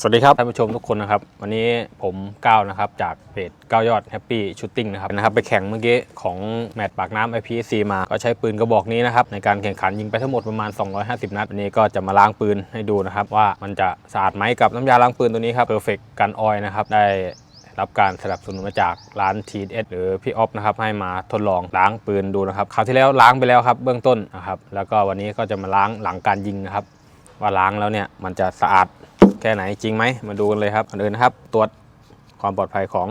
สวัสดีครับท่านผู้ชมทุกคนนะครับ วันนี้ผมก้าวนะครับ จากเพจก้าวยอดแฮปปี้ชูตติ้งนะครับนะครับ ไปแข่งเมื่อกี้ของแมตช์ปากน้ำ IPC มาก็ใช้ปืนกระบอกนี้นะครับ ในการแข่งขันยิงไปทั้งหมดประมาณ 250 นัดวันนี้ก็จะมาล้างปืนให้ดูนะครับ ว่ามันจะสะอาดไหมกับน้ำยาล้างปืนตัวนี้ครับ Perfect Gun Oil นะครับได้รับการสนับสนุนมาจากร้าน TS หรือพี่ออฟนะครับให้มาทดลองล้างปืนดูนะครับคราวที่แล้วล้างไปแล้วครับเบื้องต้นนะครับแล้วก็วันนี้ก็จะมาล้างหลังการยิงนะครับว่าล้างแล้วเนี่ยมันจะสะอาด แค่ไหนจริงไหมมาดูกันเลยครับก่อนอื่นนะครับตรวจความปลอดภัยของ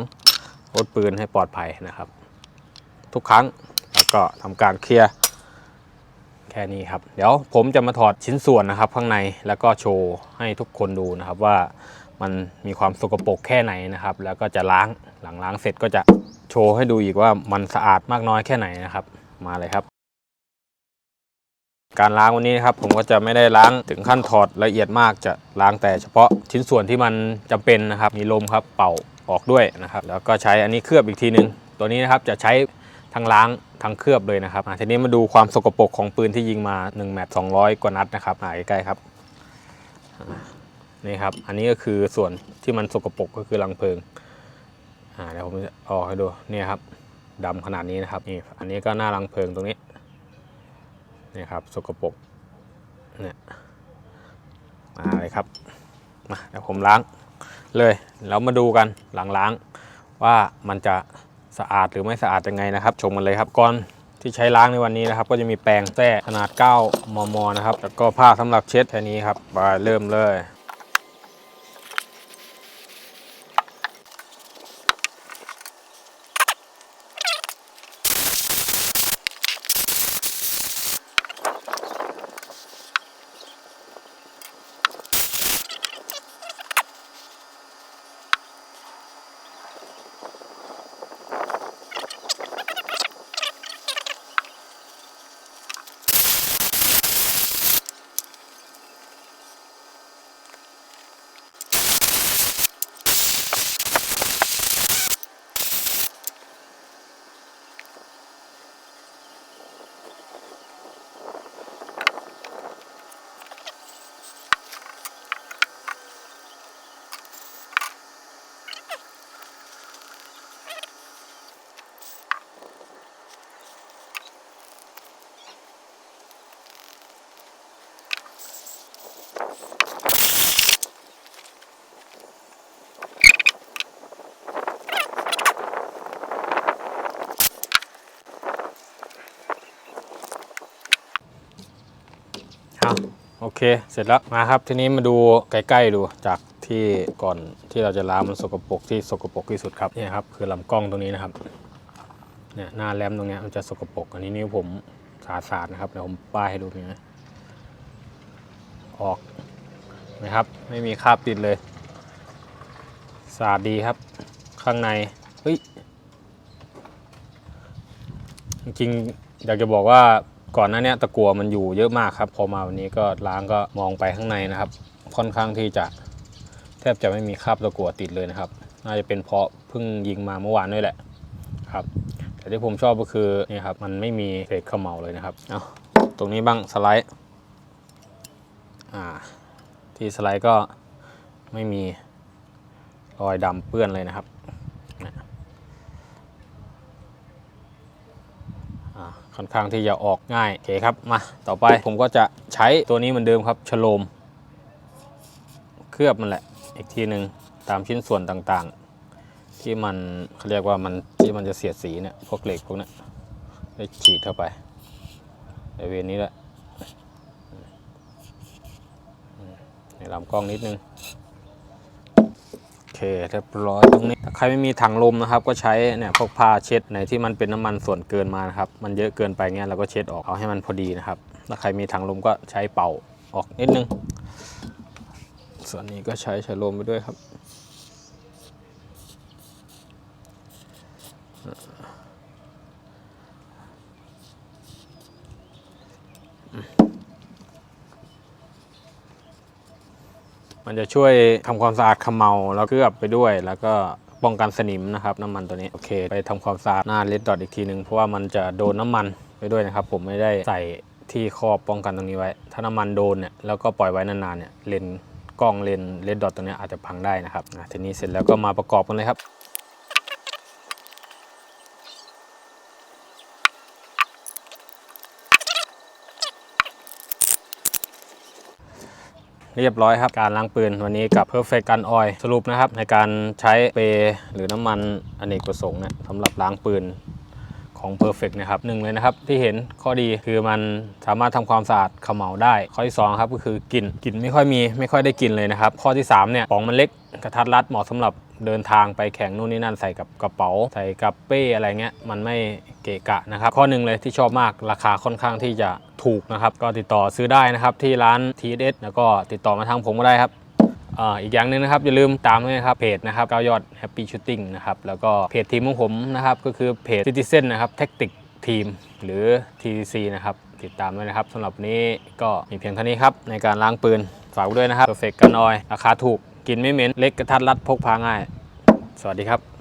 อาวุธปืนให้ปลอดภัยนะครับ ทุกครั้งแล้วก็ทำการเคลียร์แค่นี้ครับ เดี๋ยวผมจะมาถอดชิ้นส่วนนะครับ ข้างในแล้วก็โชว์ให้ทุกคนดูนะครับว่ามันมีความสกปรกแค่ไหนนะครับ แล้วก็จะล้างหลังล้างเสร็จก็จะโชว์ให้ดูอีกว่ามันสะอาดมากน้อยแค่ไหนนะครับ มาเลยครับ การล้างวันนี้นะครับผมก็จะไม่ได้ล้างถึงขั้นถอดละเอียดมากจะล้างแต่เฉพาะชิ้นส่วนที่มันจำเป็นนะครับ มีลมครับเป่าออกด้วยนะครับ แล้วก็ใช้อันนี้เคลือบอีกทีนึง ตัวนี้นะครับจะใช้ทั้งล้างทั้งเคลือบเลยนะครับทีนี้มาดูความสกปรกของปืนที่ยิงมา1แมตช์200 กว่านัดนะครับอ่าใกล้ๆครับนี่ครับ อันนี้ก็คือส่วนที่มันสกปรกก็คือรังเพลิงเดี๋ยวผมจะออกให้ดูเนี่ยครับดำขนาดนี้นะครับนี่อันนี้ก็หน้ารังเพลิงตรงนี้ นี่ครับสกปรกเนี่ยมาเลยครับมาเดี๋ยวผมล้างเลยแล้วมาดูกันหลังล้างว่ามันจะสะอาดหรือไม่สะอาดยังไงนะครับ ชมกันเลยครับก่อนที่ใช้ล้างในวันนี้นะครับ ก็จะมีแปรงแท้ขนาด 9 มมนะครับ แล้วก็ผ้าสำหรับเช็ดแค่นี้ครับมาเริ่มเลย โอเค เสร็จแล้ว มาครับ ทีนี้มาดูใกล้ๆดูจากที่ก่อนที่เราจะล้างมันสกปรกที่สกปรกที่สุดครับเนี่ยครับคือลำกล้องตรงนี้นะครับเนี่ยหน้าแรมตรงนี้มันจะสกปรกอันนี้นิ้วผมสาสาดนะครับเดี๋ยวผมป้ายให้ดูนี่นะ ออกนะครับ ไม่มีคราบติดเลยสะอาดดีครับ ข้างในเฮ้ยจริงอยากจะบอกว่าก่อนหน้านี้ตะกัวมันอยู่เยอะมากครับ พอมาวันนี้ก็ล้างก็มองไปข้างในนะครับ ค่อนข้างที่จะแทบจะไม่มีคราบตะกัวติดเลยนะครับ น่าจะเป็นเพราะเพิ่งยิงมาเมื่อวานด้วยแหละครับ แต่ที่ผมชอบก็คือนี่ครับมันไม่มีเศษขมเหลาเลยนะครับเอาตรงนี้บ้างสไลด์ ที่สไลด์ก็ไม่มีรอยดำเปื้อนเลยนะครับค่อนข้างที่จะออกง่ายโอเคครับมาต่อไปผมก็จะใช้ตัวนี้เหมือนเดิมครับฉโลม เคลือบมันแหละอีกทีหนึ่งตามชิ้นส่วนต่างๆ ที่มันเขาเรียกว่ามันที่มันจะเสียดสีเนี่ยพวกเหล็กพวกนี้ได้ฉีดเข้าไปในเวรนี้แหละอืมในลำกล้องนิดนึง โอเคเรียบร้อยตรงนี้ ถ้าใครไม่มีถังลมนะครับ ก็ใช้เนี่ยพวกผ้าเช็ดไหนที่มันเป็นน้ำมันส่วนเกินมานะครับ มันเยอะเกินไปเงี้ยเราก็เช็ดออกเอาให้มันพอดีนะครับ ถ้าใครมีถังลมก็ใช้เป่าออกนิดนึง ส่วนนี้ก็ใช้ใช้ลมไปด้วยครับ มันจะช่วยทำความสะอาดขมเมาแล้วเคลือบไปด้วย แล้วก็ป้องกันสนิมนะครับน้ำมันตัวนี้โอเค ไปทำความสะอาดหน้าเลดดอทอีกทีหนึ่งเพราะว่ามันจะโดนน้ำมันไปด้วยนะครับ ผมไม่ได้ใส่ที่ครอบป้องกันตรงนี้ไว้ ถ้าน้ำมันโดนเนี่ยแล้วก็ปล่อยไว้นานๆเนี่ยเลนกล้องเลนเลนดอทตัวนี้อาจจะพังได้นะครับทีนี้เสร็จแล้วก็มาประกอบกันเลยครับ เรียบร้อยครับ การล้างปืนวันนี้กับ Perfect Gun Oil สรุปนะครับ ในการใช้เปรย์หรือน้ำมันอเนกประสงค์เนี่ยสำหรับล้างปืน ของ Perfect นะครับหนึ่งเลยนะครับที่เห็นข้อดีคือมันสามารถทำความสะอาดเขมเหลาได้ ข้อที่สองครับก็คือกลิ่นกลิ่นไม่ค่อยมีไม่ค่อยได้กลิ่นเลยนะครับ ข้อที่สามเนี่ยปองมันเล็กกระทัดรัดเหมาะสำหรับเดินทางไปแข่งนู่นนี่นั่นใส่กับกระเป๋า ใส่กับเป้อะไรเงี้ยมันไม่เกะกะนะครับ ข้อหนึ่งเลยที่ชอบมากราคาค่อนข้างที่จะถูกนะครับ ก็ติดต่อซื้อได้นะครับที่ร้าน TSS แล้วก็ติดต่อมาทางผมก็ได้ครับ อ่าอีกอย่างหนึ่งนะครับอย่าลืมตามด้วยนะครับเพจนะครับก้าวยอด Happy Shooting นะครับแล้วก็เพจทีมของผมนะครับก็คือเพจ Citizen นะครับ Tactic Team หรือ TCC นะครับติดตามด้วยนะครับสำหรับนี้ก็มีเพียงเท่านี้ครับในการล้างปืนฝากด้วยนะครับเฟซกันออย ราคาถูกกินไม่เหม็นเล็กกระทัดรัดพกพาง่าย สวัสดีครับ